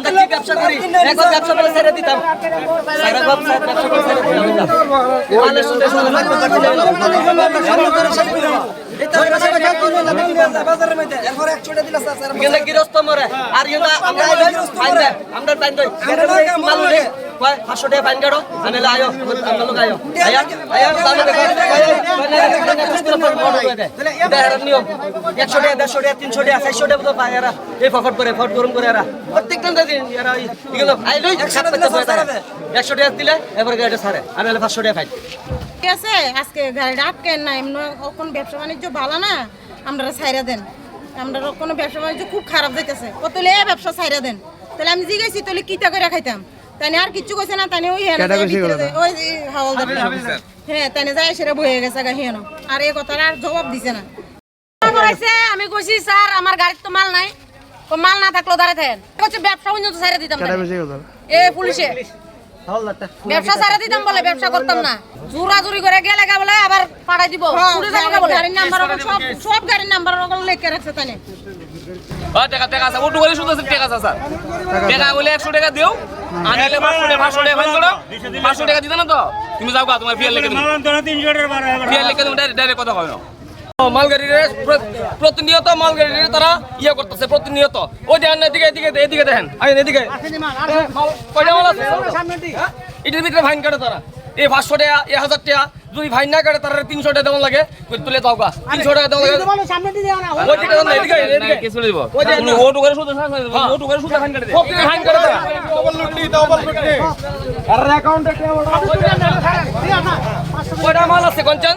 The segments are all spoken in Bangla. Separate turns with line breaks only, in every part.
আমরা ব্যবসা করি ব্যবসা করে ছেড়ে দিতাম ব্যবসা ব্যবসা করে ছেড়ে দিতাম মালের সাথে সাথে লাগবে কিন্তু গৃহস্থ মরে। আর আমরা আমরা কয় 500 টাকা ফাইন কাটো আমি আয়ো আয়ো আয়া আয়া নিয়ম 100 টাকা 150 টাকা 300 টাকা 400 টাকা তো পায় এরা এই ফকট করে ফট গরম করে এরা প্রত্যেকদিন দিন এরা এগুলো আই লই 100 টাকা দিলে এবার গাড়িটা ছাড়ে আমি হলে 500 টাকা ফাইন
ঠিক আছে আজকে গাড়িটা আটকেন না এমন কোনো ব্যবসা বাণিজ্য ভালো না আমরা ছাইরা দেন আমরা কোনো ব্যবসা বাণিজ্য খুব খারাপ যাইতেছে ও তাহলে এ ব্যবসা ছাইরা দেন তাহলে আমি জিজ্ঞাসি তাহলে কিতা করে খাইতাম তাই আর কিচ্ছু কইছে না তাই ওই হেন ওই হাওলদার হ্যাঁ তাই যাই সেটা বয়ে গেছে গা হেন। আর এই কথার আর জবাব দিছে না।
আমি কইছি স্যার আমার গাড়ির তো মাল নাই। তো মাল না থাকল দাঁড়ায় থাকেন। হচ্ছে ব্যবসা পর্যন্ত ছেড়ে দিতাম এ পুলিশে। ব্যবসা ছেড়ে দিতাম বলে ব্যবসা করতাম না। জোরা জুরি করে গেলে গা বলে আবার পাঠাই দিব। বলে।
গাড়ির নাম্বার সব সব গাড়ির নাম্বার ওগুলো লেখে রাখছে তাই
হ্যাঁ টাকা টাকা আছে। ওটু করে শুধু টাকা আছে স্যার। টাকা বলে একশো টাকা দিও। আনলে পাঁচশো টাকা পাঁচশো টাকা ফাইন করো পাঁচশো টাকা দিতে না তো? তুমি যাও তোমার ফিয়ার লিখে দিবো ফিয়ার লিখে দিবো ডাইরেক্ট কথা কয় না মালগাড়ির প্রতিনিয়ত মালগাড়ির তারা ইয়ে করতেছে প্রতিনিয়ত। ওই দেখেন এদিকে এদিকে এদিকে দেখেন। আইন এদিকে। কয়টা মাল। আছে? হ্যাঁ? এটার ভিতরে ফাইন কাটে তারা। এই পাঁচশো টাকা এই হাজার টাকা যদি ফাইন না কাটে তার তিনশো টাকা দেওয়া লাগে তুলে দাও গা তিনশো টাকা দেওয়া লাগে ওই দিকে দাও না, এদিকে এদিকে ওই যে ওটু করে শুধু ওটু করে কাটে কাটে আছে কঞ্চন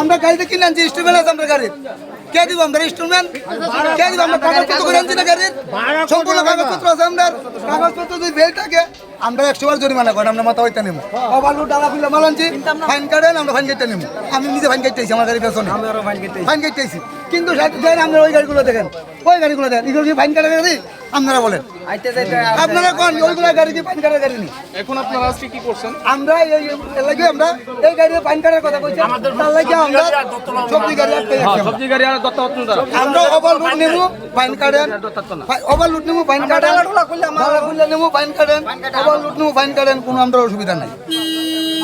আমরা গাড়িতে কিনে আনছি ইনস্টলমেন্ট আছে আমরা গাড়ির। কে দিব আমরা? ইনস্টলমেন্ট কে দিব আমরা? কাগজপত্র করে আনছি না গাড়ির? সম্পূর্ণ কাগজপত্র আছে আমরা কাগজপত্র যদি ফেল থাকে। আমরা একশো বার জরিমানা করেন আমরা মাথা হইতে নেব অবালু ডালা ফিলে মাল আনছি ফাইন কাটেন আমরা ফাইন কেটে নেব আমি নিজে ফাইন কেটেছি আমার গাড়ি পেছনে। ফাইন কেটেছি কিন্তু সাথে আমরা ওই গাড়িগুলো দেখেন। ওই গাড়িগুলো দেখেন এগুলো কি ফাইন কাটা গাড়ি? আপনারা বলেন। আপনারা কোন? ওইগুলো গাড়ি কি ফাইন কাটার গাড়ি নেই
এখন আপনারা আজকে কি করছেন?
আমরা এই লাগি আমরা এই গাড়ি ফাইন কাটার কথা কইছি তার লাগি আমরা সবজি গাড়ি আটকে রাখছি আমরা।
সবজি গাড়ি আর দত্ত হচ্ছে
আমরা ওভারলুট নেব ফাইন কাটেন ওভারলুট নেব ফাইন কাটেন ভাড়া খুললে নেব ফাইন কাটেন ওভারলুট নেব ফাইন কাটেন কোনো আমরা অসুবিধা নাই।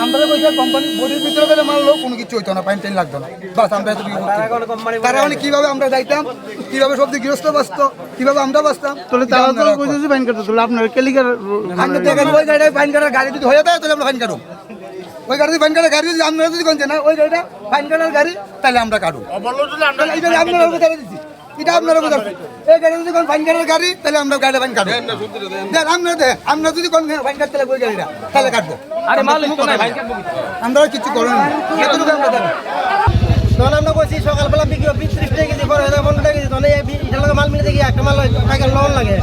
আমরা কইছি কোম্পানি বডির ভিতরে করে মারলো কোনো কিছু হইতো না ফাইন টাইন লাগতো না। বাস আমরা এত তারা মানে কীভাবে আমরা যাইতাম কীভাবে সবজি গৃহস্থ বাঁচতো কীভাবে আমরা বাঁচতাম
তাহলে তারা তো কইতেছে ফাইন করতে তাহলে আপনার কেলিকার
আমরা দেখেন ওই গাড়িটায় ফাইন কাটার গাড়ি যদি হয়ে যায় তাহলে আমরা ফাইন কাটু ওই গাড়ি ফাইন কাটার গাড়ি যদি আমরা যদি না ওই গাড়িটা ফাইন কাটার গাড়ি তাহলে আমরা কাটু আপনারা দিচ্ছি এটা আপনারা কথা এই গাড়ি যদি কোন ফাইন কাটার গাড়ি তাহলে আমরা গাড়ি ফাইন কাটু দেখ আমরা যদি কোন ফাইন কাটতে ওই গাড়িটা তাহলে কাটবো।
আরে মাল তো নাই ভাই কাটবো কি?
আমরা কিছু না। এতটুকু আমরা জানি।
তখন আমরা বলছি সকালবেলা বিক্রি বিত্রিশ টাকা কেজি পরে পনেরো টাকা কেজি। তখন এটার লগে মাল মিলে দেখি একটা মাল টাকা লোন লাগে।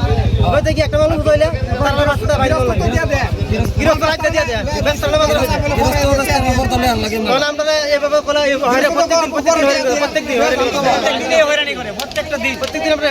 ওই দেখি একটা মাল উঠলে তারপরে রাস্তাতে ভাই লাগে। গৃহস্থ রাখতে দিয়ে দেয় ব্যবসাটা বাজার তখন আমরা এভাবে করে এই হয়রানি প্রত্যেকদিন প্রত্যেকদিন হয়রানি প্রত্যেকদিন হয়রানি দিন প্রত্যেকদিন আমরা